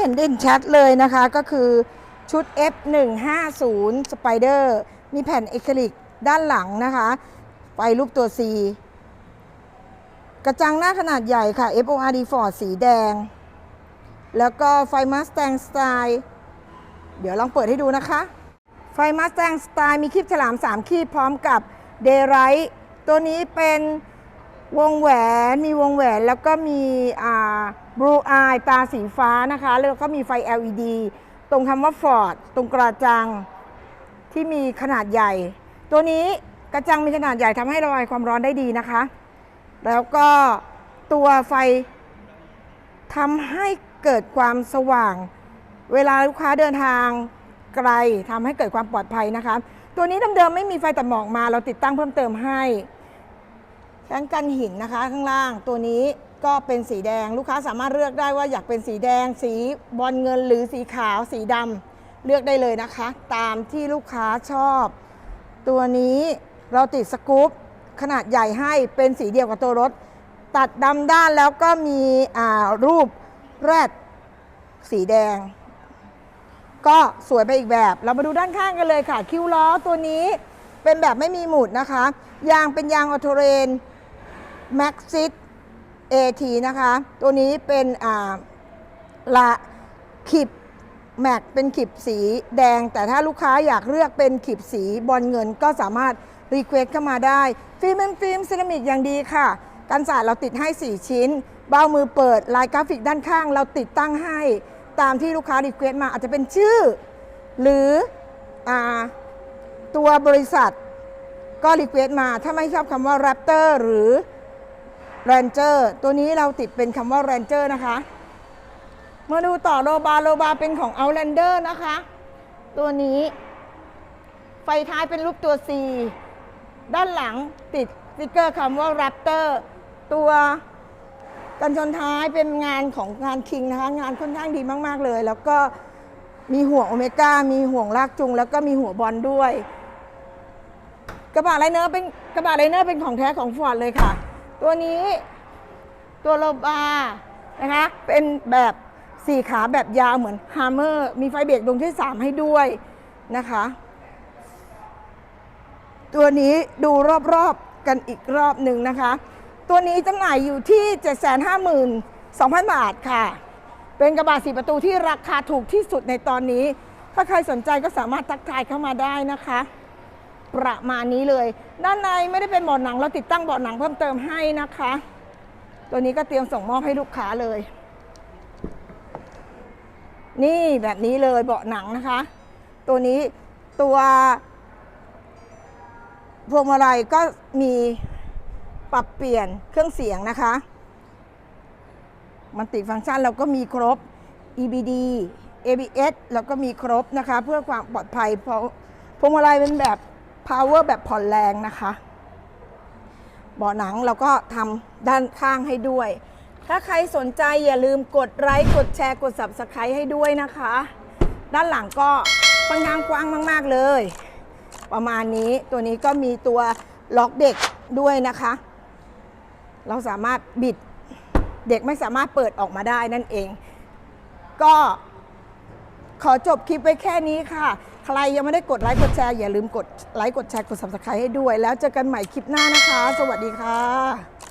เห็นเด่นชัดเลยนะคะก็คือชุด F150 Spider มีแผ่นเอคริลิกด้านหลังนะคะไฟรูปตัว C กระจังหน้าขนาดใหญ่ค่ะ FORD Ford สีแดง แล้วก็ไฟ Mustang Style เดี๋ยวลองเปิดให้ดูนะคะ ไฟ Mustang Style มีคลิปฉลาม 3คลิปพร้อมกับ Daylight ตัวนี้เป็นวงแหวนมีวงแหวนแล้วก็มีอ่า Blue Eye ตาสีฟ้านะคะ แล้วก็มีไฟ LED ตรงคำว่า Ford ตรงกระจังที่มีขนาดใหญ่ ตัวนี้กระจังมีขนาดใหญ่ทำให้ระบายความร้อนได้ดีนะคะ แล้วก็ตัวไฟทำให้เกิดความสว่าง เวลาลูกค้าเดินทางไกลทำให้เกิดความปลอดภัยนะคะ ตัวนี้เดิมๆไม่มีไฟตัดหมอกมา เราติดตั้งเพิ่มเติมให้แท้งกันหินนะคะข้างล่างตัวนี้ ก็เป็นสีแดงลูกค้าสามารถเลือกได้ว่าอยากเป็นสีแดง สีบอลเงินหรือสีขาว สีดำเลือกได้เลยนะคะ ตามที่ลูกค้าชอบ ตัวนี้เราติดสกู๊ปขนาดใหญ่ให้เป็นสีเดียวกับตัวรถ ตัดดำด้านแล้วก็มีรูปแรดสีแดง ก็สวยไปอีกแบบ เรามาดูด้านข้างกันเลยค่ะ คิ้วล้อตัวนี้เป็นแบบไม่มีหมุดนะคะ ยางเป็นยางออโตเรนแม็กซิต เอทีนะคะ ตัวนี้เป็นละขีบแม็กเป็นขีบสีแดง แต่ถ้าลูกค้าอยากเลือกเป็นขีบสีบอลเงินก็สามารถรีเควสเข้ามาได้ ฟิล์มเป็นฟิล์มเซรามิกอย่างดีค่ะ กันสาดเราติดให้ 4 ชิ้น เบ้ามือเปิดลายกราฟิกด้านข้าง เราติดตั้งให้ ตามที่ลูกค้ารีเควสมาอาจจะเป็นชื่อ หรืออตัวบริษัทก็รีเควสมา ถ้าไม่ชอบคำว่า Raptor หรือ Ranger ตัวนี้เราติดเป็นคำว่า Ranger นะคะ มาดูต่อโลบาโลบาเป็นของ Outlander นะคะ ตัวนี้ ไฟท้ายเป็นรูปตัว C ด้านหลังติดสติกเกอร์คำว่า Raptor ตัวกันชนท้ายเป็นงานของงานคิงนะคะ งานค่อนข้างดีมาก ๆ เลย แล้วก็มีห่วงโอเมก้า มีห่วงลากจูงแล้วก็มีหัวบอลด้วย กระบะไลเนอร์เป็นกระบะไลเนอร์เป็นของแท้ของฟอร์ดเลยค่ะ ตัวนี้ตัวโลบานะคะเป็นแบบสี่ขาแบบยาวเหมือนฮาร์เมอร์มีไฟเบรกดวงที่ 3 ให้ด้วยนะคะ ตัวนี้ดูรอบๆกันอีกรอบหนึ่งนะคะ ตัวนี้จำหน่ายอยู่ที่ 752,000 บาทค่ะ เป็นกระบะสีประตูที่ราคาถูกที่สุดในตอนนี้ ถ้าใครสนใจก็สามารถทักทายเข้ามาได้นะคะ ประมาณนี้เลย ด้านในไม่ได้เป็นเบาะหนังเราติดตั้งเบาะหนังเพิ่มเติมให้นะคะ ตัวนี้ก็เตรียมส่งมอบให้ลูกค้าเลย นี่แบบนี้เลยเบาะหนังนะคะ ตัวนี้ตัวพวงมาลัยก็มีปรับเปลี่ยนเครื่องเสียงนะคะ มันติฟังก์ชันเราก็มีครบ EBD ABS แล้วก็มีครบนะคะ เพื่อความปลอดภัยเพราะพวงมาลัยเป็นแบบ power แบบผ่อนแรงนะคะเบาะหนังเราก็ทำด้านข้างให้ด้วย ถ้าใครสนใจอย่าลืมกดไลค์กดแชร์กด subscribe ให้ด้วยนะคะ ด้านหลังก็ค่อนข้างกว้างมาก ๆ เลย ประมาณนี้ตัวนี้ก็มีตัวล็อกเด็กด้วยนะคะ เราสามารถบิดเด็กไม่สามารถเปิดออกมาได้นั่นเอง ก็ขอจบคลิปไว้แค่นี้ค่ะ ใครยังไม่ได้กดไลค์กดแชร์อย่าลืมกดไลค์กดแชร์กด subscribe ให้ด้วย แล้วเจอกันใหม่คลิปหน้านะคะ สวัสดีค่ะ